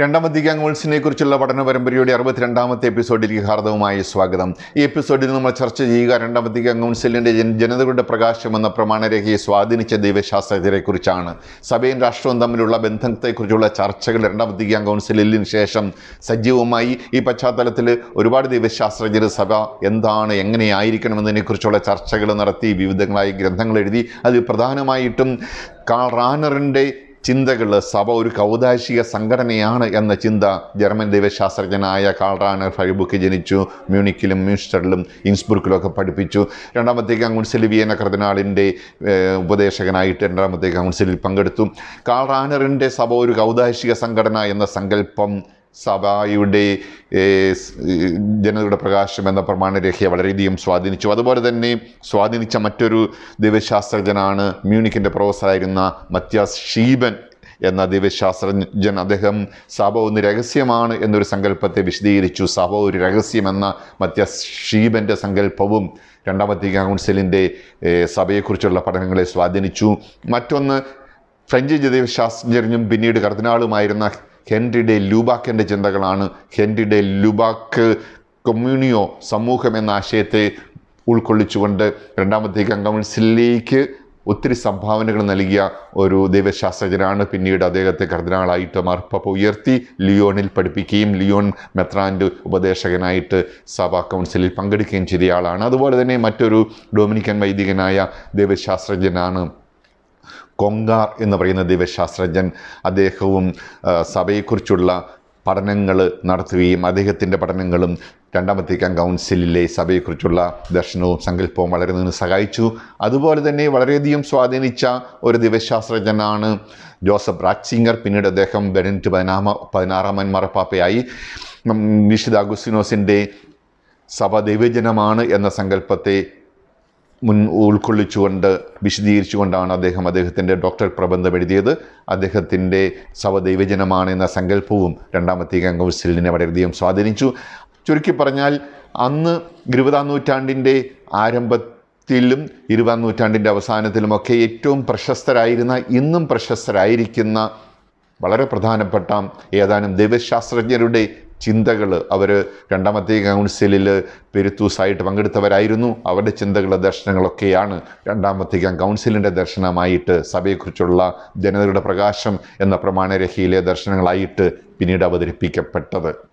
രണ്ടാം വത്തിക്കാൻ കൗൺസിലിനെ കുറിച്ചുള്ള പഠന പരമ്പരയുടെ അറുപത്തിരണ്ടാമത്തെ എപ്പിസോഡിലേക്ക് ഹാർദവുമായി സ്വാഗതം. ഈ എപ്പിസോഡിൽ നമ്മൾ ചർച്ച ചെയ്യുക രണ്ടാം വത്തിക്കാൻ കൗൺസിലിന്റെ ജന- ജനതകളുടെ പ്രകാശം എന്ന പ്രമാണരേഖയെ സ്വാധീനിച്ച ദൈവശാസ്ത്രജ്ഞരെക്കുറിച്ചാണ് സഭയും രാഷ്ട്രവും തമ്മിലുള്ള ബന്ധത്തെക്കുറിച്ചുള്ള ചർച്ചകൾ രണ്ടാം വത്തിക്കാൻ കൗൺസിലിന് ശേഷം സജീവമായി ഈ പശ്ചാത്തലത്തിൽ ഒരുപാട് ദൈവശാസ്ത്രജ്ഞർ സഭ എന്താണ് എങ്ങനെയായിരിക്കണമെന്നതിനെക്കുറിച്ചുള്ള ചർച്ചകൾ നടത്തി വിവിധങ്ങളായ ഗ്രന്ഥങ്ങൾ എഴുതി. അതിൽ പ്രധാനമായിട്ടും കാൾ റാനറിന്റെ ചിന്തകൾ സഭ ഒരു കൗതാശിക സംഘടനയാണ് എന്ന ചിന്ത ജർമ്മൻ ദൈവശാസ്ത്രജ്ഞനായ കാൾറാനർ ഫൈബുക്ക് ജനിച്ചു മ്യൂണിക്കിലും മ്യൂൺസ്റ്ററിലും ഇൻസ്ബുർക്കിലും പഠിപ്പിച്ചു. രണ്ടാമത്തെ കൗൺസിൽ വിയന കർദിനാളിന്റെ ഉപദേശകനായിട്ട് രണ്ടാമത്തെ കൗൺസിലിൽ പങ്കെടുത്തു. കാൾറാനറിന്റെ സഭ ഒരു കൗതാശിക സംഘടന എന്ന സങ്കല്പം സഭയുടെ ജനതയുടെ പ്രകാശം എന്ന പ്രമാണരേഖയെ വളരെയധികം സ്വാധീനിച്ചു. അതുപോലെ തന്നെ സ്വാധീനിച്ച മറ്റൊരു ദൈവശാസ്ത്രജ്ഞനാണ് മ്യൂണിക്കിന്റെ പ്രൊഫസറായിരുന്ന മത്യാസ് ഷീബൻ എന്ന ദൈവശാസ്ത്രജ്ഞൻ അദ്ദേഹം സഭ ഒന്ന് രഹസ്യമാണ് എന്നൊരു സങ്കല്പത്തെ വിശദീകരിച്ചു. സഭ ഒരു രഹസ്യമെന്ന മത്യാസ് ഷീബന്റെ സങ്കല്പവും രണ്ടാമത്തെ കൗൺസിലിന്റെ സഭയെക്കുറിച്ചുള്ള പഠനങ്ങളെ സ്വാധീനിച്ചു. മറ്റൊന്ന് ഫ്രഞ്ച് ദൈവശാസ്ത്രജ്ഞനും പിന്നീട് കർദിനാളുമായിരുന്ന ഹെൻറി ഡെ ലൂബാക്കിന്റെ ചിന്തകളാണ്. ഹെൻറി ഡെ ലൂബാക്ക് കൊമ്മ്യൂണിയോ സമൂഹം എന്ന ആശയത്തെ ഉൾക്കൊള്ളിച്ചുകൊണ്ട് രണ്ടാമത്തെ കൗൺസിലിലേക്ക് ഒത്തിരി സംഭാവനകൾ നൽകിയ ഒരു ദൈവശാസ്ത്രജ്ഞനാണ്. പിന്നീട് അദ്ദേഹത്തെ കർദിനാളായിട്ട് മാർപ്പ ഉയർത്തി ലിയോണിൽ പഠിപ്പിക്കുകയും ലിയോൺ മെത്രാന്റെ ഉപദേശകനായിട്ട് സഭാ കൗൺസിലിൽ പങ്കെടുക്കുകയും ചെയ്തയാളാണ്. അതുപോലെ തന്നെ മറ്റൊരു ഡൊമിനിക്കൻ വൈദികനായ ദൈവശാസ്ത്രജ്ഞനാണ് കൊങ്കാർ എന്ന് പറയുന്ന ദൈവശാസ്ത്രജ്ഞൻ അദ്ദേഹവും സഭയെക്കുറിച്ചുള്ള പഠനങ്ങൾ നടത്തുകയും അദ്ദേഹത്തിന്റെ പഠനങ്ങളും രണ്ടാമത്തേക്കാൻ കൗൺസിലിലെ സഭയെക്കുറിച്ചുള്ള ദർശനവും സങ്കല്പവും വളരെ നിന്ന് സഹായിച്ചു. അതുപോലെ തന്നെ വളരെയധികം സ്വാധീനിച്ച ഒരു ദിവ്യശാസ്ത്രജ്ഞനാണ് ജോസഫ് റാക്സിംഗർ പിന്നീട് അദ്ദേഹം ബെനറ്റ് പതിനാമ പതിനാറാമൻ മറപ്പാപ്പയായി വിശുദ്ധ അഗുസ്റ്റിനോസിന്റെ സഭ ദൈവജനമാണ് എന്ന സങ്കല്പത്തെ മുൻ ഉൾക്കൊള്ളിച്ചുകൊണ്ട് വിശദീകരിച്ചുകൊണ്ടാണ് അദ്ദേഹം അദ്ദേഹത്തിന്റെ ഡോക്ടർ പ്രബന്ധം എഴുതിയത്. അദ്ദേഹത്തിന്റെ സവദൈവജനമാണെന്ന സങ്കല്പവും രണ്ടാമത്തെ കൗൺസിലിനെ വളരെയധികം സ്വാധീനിച്ചു. ചുരുക്കി പറഞ്ഞാൽ അന്ന് ഇരുപതാം നൂറ്റാണ്ടിന്റെ ആരംഭത്തിലും ഇരുപതാം നൂറ്റാണ്ടിന്റെ അവസാനത്തിലുമൊക്കെ ഏറ്റവും പ്രശസ്തരായിരുന്ന ഇന്നും പ്രശസ്തരായിരിക്കുന്ന വളരെ പ്രധാനപ്പെട്ട ഏതാനും ദൈവശാസ്ത്രജ്ഞരുടെ ചിന്തകൾ അവർ രണ്ടാമത്തെ കൗൺസിലിൽ പെരുത്തൂസായിട്ട് പങ്കെടുത്തവരായിരുന്നു. അവരുടെ ചിന്തകൾ ദർശനങ്ങളൊക്കെയാണ് രണ്ടാമത്തെ കൗൺസിലിന്റെ ദർശനമായിട്ട് സഭയെക്കുറിച്ചുള്ള ജനതയുടെ പ്രകാശം എന്ന പ്രമാണരഹിയിലെ ദർശനങ്ങളായിട്ട് പിന്നീട് അവതരിപ്പിക്കപ്പെട്ടത്.